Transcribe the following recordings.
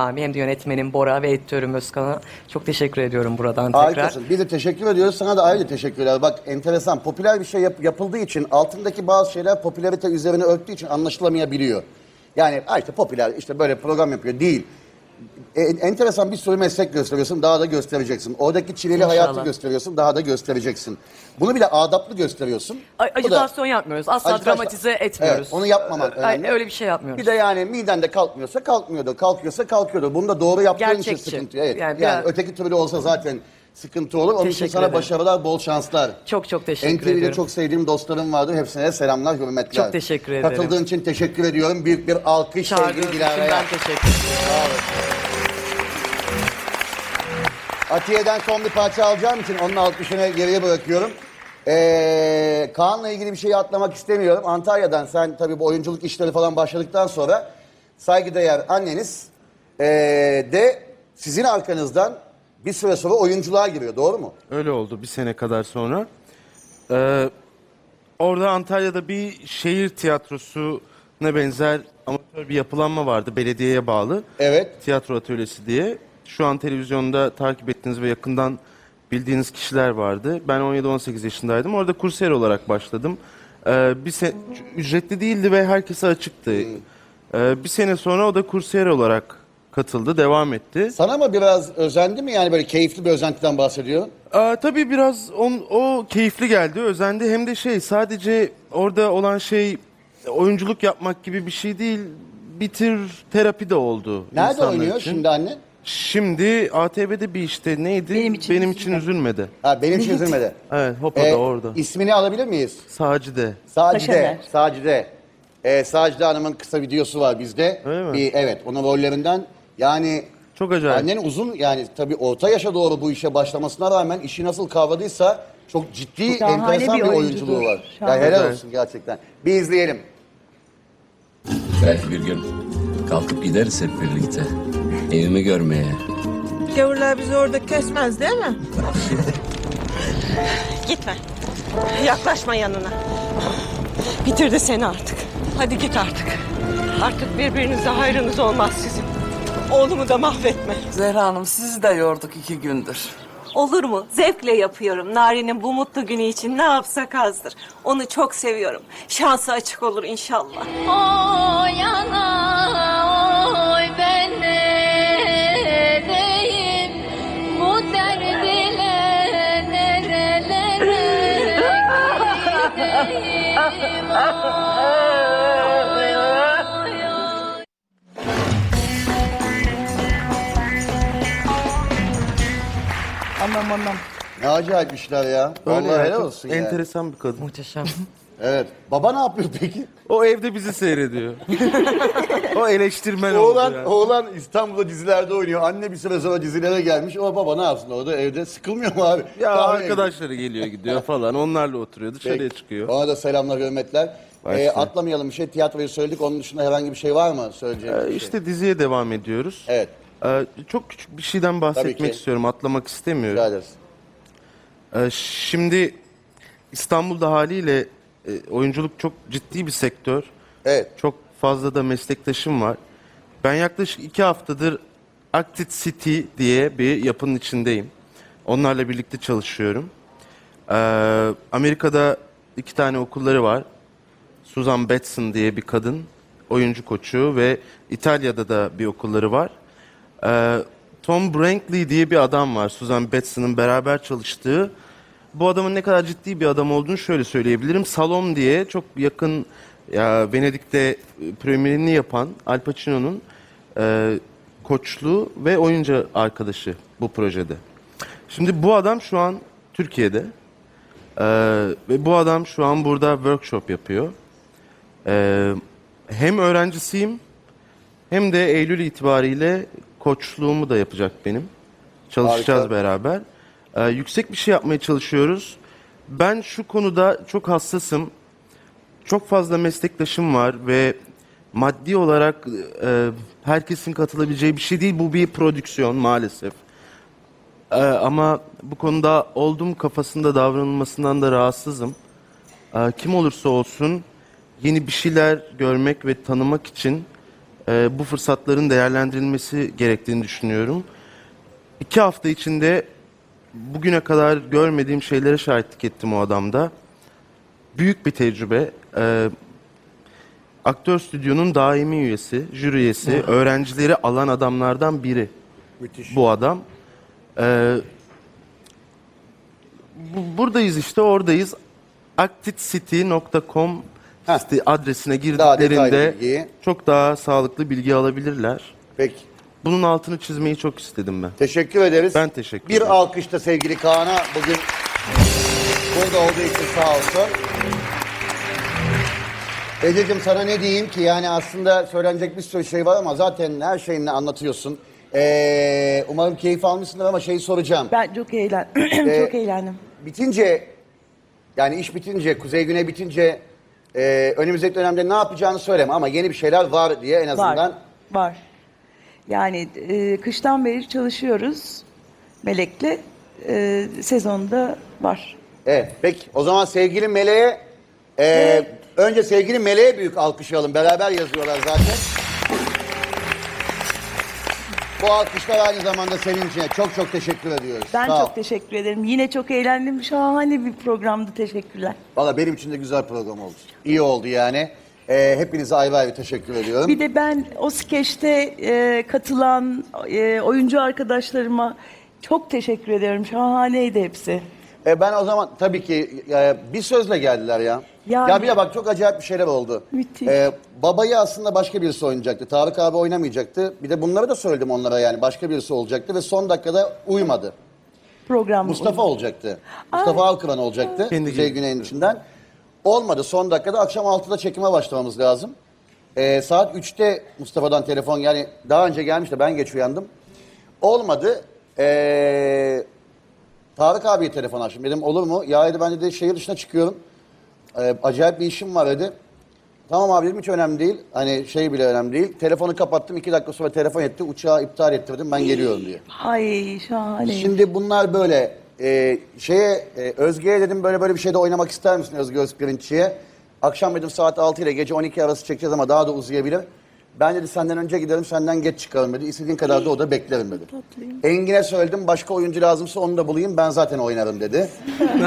Abi hem de yönetmenim Bora ve editörüm Özkan'a çok teşekkür ediyorum buradan tekrar. Harikasın. Biz de teşekkür ediyoruz. Sana da ayrıca teşekkürler. Bak enteresan. Popüler bir şey yap- yapıldığı için altındaki bazı şeyler popülarite üzerine örttüğü için anlaşılamayabiliyor. Yani "Aa işte popüler işte böyle program yapıyor. Değil. E, enteresan bir sürü meslek gösteriyorsun. Daha da göstereceksin. Oradaki çileli İnşallah. hayatı gösteriyorsun. Daha da göstereceksin. Bunu bile adaplı gösteriyorsun. A- da- yapmıyoruz. Asla Ajitasyon- dramatize etmiyoruz. Evet, onu yapmaman Ay, önemli. öyle bir şey yapmıyoruz. Bir de yani miden de kalkmıyorsa kalkmıyordur. Kalkıyorsa kalkıyordur. Bunu da doğru yaptığın için Gerçekçi. sıkıntı. Evet. Yani Yani, biraz- öteki türlü olsa zaten sıkıntı olur. Onun için sana ederim. başarılar, bol şanslar. Çok çok teşekkür NTV'de ediyorum. çok sevdiğim dostlarım vardır. Hepsine selamlar, hürmetler. Çok teşekkür ederim. Katıldığın için teşekkür ediyorum. Büyük bir alkış Çağırdığınız sevgili için Dilara'ya. teşekkür ederim. Atiye'den son bir parça alacağım için onun alkışını geriye bırakıyorum. Ee, Kaan'la ilgili bir şey atlamak istemiyorum. Antalya'dan sen tabii bu oyunculuk işleri falan başladıktan sonra saygıdeğer anneniz ee, de sizin arkanızdan bir süre sonra oyunculuğa giriyor. Doğru mu? Öyle oldu bir sene kadar sonra. Ee, orada Antalya'da bir şehir tiyatrosu ne benzer amatör bir yapılanma vardı belediyeye bağlı. Evet. Tiyatro atölyesi diye. Şu an televizyonda takip ettiğiniz ve yakından bildiğiniz kişiler vardı. Ben 17-18 yaşındaydım. Orada kursiyer olarak başladım. Ee, bir se- ücretli değildi ve herkese açıktı. Ee, bir sene sonra o da kursiyer olarak katıldı, devam etti. Sana mı biraz özendi mi yani böyle keyifli bir özentiden bahsediyor? Aa, tabii biraz on, o keyifli geldi, özendi. Hem de şey sadece orada olan şey oyunculuk yapmak gibi bir şey değil. Bir tür terapi de oldu. Nerede insanlar oynuyor için. şimdi anne? Şimdi ATV'de bir işte neydi? Benim için üzülmedi. Ha, benim için üzülmedi. Evet, Hopa'da Ee, orada. İsmini alabilir miyiz? Sacide. Sacide. Paşaver. Sacide. Ee, Sacide Hanım'ın kısa videosu var bizde. Öyle mi? Bir, evet, onun rollerinden. Yani Çok acayip. annen uzun yani tabii orta yaşa doğru bu işe başlamasına rağmen işi nasıl kavradıysa çok ciddi, Şahane enteresan bir, bir oyunculuğu oyuncudur. var. Şahane. Yani helal olsun gerçekten. Bir izleyelim. Belki bir gün kalkıp gideriz hep birlikte. Evimi görmeye. Gavurlar bizi orada kesmez değil mi? Gitme. Yaklaşma yanına. Bitirdi seni artık. Hadi git artık. Artık birbirinize hayrınız olmaz sizin. Oğlumu da mahvetme. Zehra Hanım sizi de yorduk iki gündür. Olur mu? Zevkle yapıyorum. Nari'nin bu mutlu günü için ne yapsak azdır. Onu çok seviyorum. Şansı açık olur inşallah. Oy ana Anam anam. Ne acayip işler ya. Öyle Vallahi ya, helal çok olsun yani. Enteresan bir kadın. Muhteşem. Evet. Baba ne yapıyor peki? O evde bizi seyrediyor. o eleştirmen oldu Oğlan, yani. oğlan İstanbul'da dizilerde oynuyor. Anne bir süre sonra dizilere gelmiş. O baba ne yapsın orada evde? Sıkılmıyor mu abi? Ya Kahve arkadaşları geliyor gidiyor falan. Onlarla oturuyor. Dışarıya Peki. çıkıyor. Ona da selamlar, hürmetler. Ee, atlamayalım bir şey. Tiyatroyu söyledik. Onun dışında herhangi bir şey var mı söyleyeceğiniz Ee, bir şey? işte diziye devam ediyoruz. Evet. Ee, çok küçük bir şeyden bahsetmek ki. istiyorum. Atlamak istemiyorum. Rica ederiz. Ee, şimdi İstanbul'da haliyle e, oyunculuk çok ciddi bir sektör. Evet. Çok fazla da meslektaşım var. Ben yaklaşık iki haftadır Acted City diye bir yapının içindeyim. Onlarla birlikte çalışıyorum. Ee, Amerika'da iki tane okulları var. Susan Betson diye bir kadın oyuncu koçu ve İtalya'da da bir okulları var. Ee, Tom Brankley diye bir adam var Susan Betson'ın beraber çalıştığı. Bu adamın ne kadar ciddi bir adam olduğunu şöyle söyleyebilirim. Salom diye çok yakın ya Venedik'te e, premierini yapan Al Pacino'nun e, koçluğu ve oyuncu arkadaşı bu projede. Şimdi bu adam şu an Türkiye'de Ee, ve bu adam şu an burada workshop yapıyor. Ee, hem öğrencisiyim hem de Eylül itibariyle koçluğumu da yapacak benim. Çalışacağız Harika. beraber. Ee, yüksek bir şey yapmaya çalışıyoruz. Ben şu konuda çok hassasım. Çok fazla meslektaşım var ve maddi olarak e, herkesin katılabileceği bir şey değil. Bu bir prodüksiyon maalesef. Ee, ama bu konuda olduğum kafasında davranılmasından da rahatsızım. Ee, kim olursa olsun yeni bir şeyler görmek ve tanımak için e, bu fırsatların değerlendirilmesi gerektiğini düşünüyorum. İki hafta içinde bugüne kadar görmediğim şeylere şahitlik ettim o adamda. Büyük bir tecrübe. E, aktör stüdyonun daimi üyesi, jüri üyesi, öğrencileri alan adamlardan biri Müthiş. bu adam. Ee, bu- buradayız işte oradayız. actitcity.com Heh. site adresine Daha detaylı girdiklerinde bilgiyi. çok daha sağlıklı bilgi alabilirler. Peki. Bunun altını çizmeyi çok istedim ben. Teşekkür ederiz. Ben teşekkür Bir ederim. alkış da sevgili Kaan'a bugün burada olduğu için sağ olsun. Ececiğim sana ne diyeyim ki yani aslında söylenecek bir sürü şey var ama zaten her şeyini anlatıyorsun. Ee, umarım keyif almışsındır ama şeyi soracağım. Ben çok eğlen Ee, çok eğlendim. Bitince yani iş bitince, Kuzey Güney bitince e, önümüzdeki dönemde ne yapacağını söyleme ama yeni bir şeyler var diye en azından. Var. Var. Yani e, kıştan beri çalışıyoruz Melek'le. E, sezonda var. Evet. Peki o zaman sevgili Meleğe e, önce sevgili Meleğe büyük alkışlayalım. Beraber yazıyorlar zaten. Bu alkışlar aynı zamanda senin için. Çok çok teşekkür ediyoruz. Ben Sağ ol. çok teşekkür ederim. Yine çok eğlendim. Şahane bir programdı. Teşekkürler. Valla benim için de güzel program oldu. İyi oldu yani. E, hepinize ayrı ayrı teşekkür ediyorum. Bir de ben o skeçte e, katılan e, oyuncu arkadaşlarıma çok teşekkür ediyorum. Şahaneydi hepsi. E, ben o zaman tabii ki e, bir sözle geldiler ya. Yani- Ya bir de bak çok acayip bir şeyler oldu. Müthiş. E, babayı aslında başka birisi oynayacaktı. Tarık abi oynamayacaktı. Bir de bunları da söyledim onlara yani. Başka birisi olacaktı ve son dakikada uymadı. Program Mustafa olacaktı. Mustafa Alkıran olacaktı. Kendi Kuzey. Güney'in içinden. Olmadı. Son dakikada akşam 6'da çekime başlamamız lazım. Ee, saat 3'te Mustafa'dan telefon yani daha önce gelmiş de ben geç uyandım. Olmadı. Ee, Tarık abiye telefon açtım. Dedim olur mu? Ya dedi ben dedi şehir dışına çıkıyorum. Ee, acayip bir işim var dedi. Tamam abi dedim hiç önemli değil. Hani şey bile önemli değil. Telefonu kapattım. iki dakika sonra telefon etti. Uçağı iptal ettirdim. Ben geliyorum diye. Ay şahane. Şimdi bunlar böyle e, şeye e, Özge'ye dedim böyle böyle bir şeyde oynamak ister misin Özge Özpirinççi'ye? Akşam dedim saat 6 ile gece 12 arası çekeceğiz ama daha da uzayabilir. Ben dedi senden önce giderim senden geç çıkarım dedi. İstediğin kadar da o da beklerim dedi. Engin'e söyledim başka oyuncu lazımsa onu da bulayım ben zaten oynarım dedi.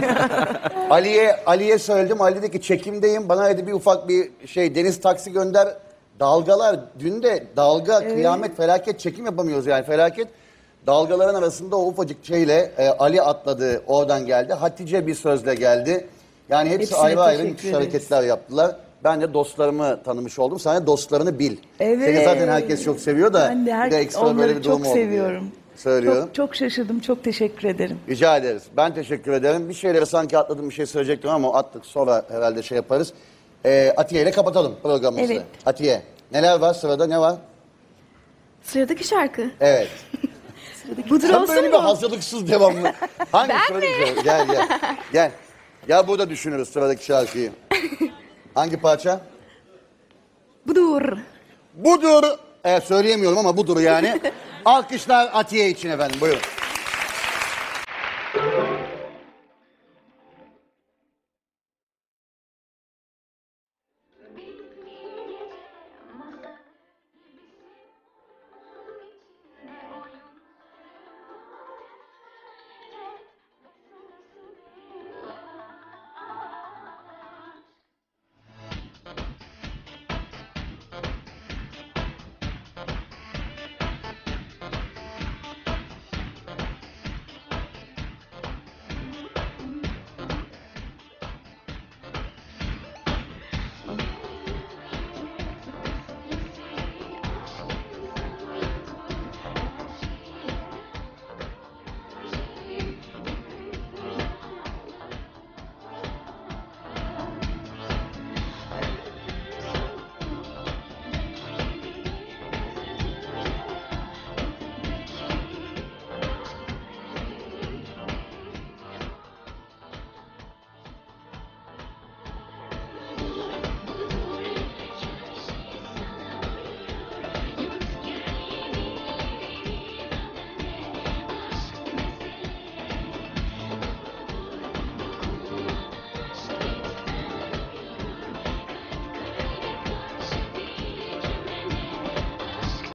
Ali'ye Ali'ye söyledim. Ali dedi ki çekimdeyim. Bana dedi bir ufak bir şey deniz taksi gönder. Dalgalar dün de dalga kıyamet felaket çekim yapamıyoruz yani felaket. Dalgaların arasında o ufacık şeyle e, Ali atladı oradan geldi. Hatice bir sözle geldi. Yani hepsi Hepsine ayrı ayrı teşekkür müthiş ederiz. hareketler yaptılar. Ben de dostlarımı tanımış oldum. Sen de dostlarını bil. Evet. Seni zaten herkes çok seviyor da. Ben de, her, bir de ekstra onları böyle bir durum çok oldu diye seviyorum. Söylüyorum. Çok, çok şaşırdım. Çok teşekkür ederim. Rica ederiz. Ben teşekkür ederim. Bir şeyleri sanki atladım bir şey söyleyecektim ama attık. Sonra herhalde şey yaparız. Ee, Atiye ile kapatalım programımızı. Evet. Atiye. Neler var sırada ne var? Sıradaki şarkı. Evet. Budur Sen olsun böyle bir mu? hazırlıksız devamlı. Hangi sıradaki şarkı? Gel gel. Gel. Ya burada düşünürüz sıradaki şarkıyı. Hangi parça? Budur. Budur. Evet söyleyemiyorum ama budur yani. Alkışlar Atiye için efendim. Buyurun.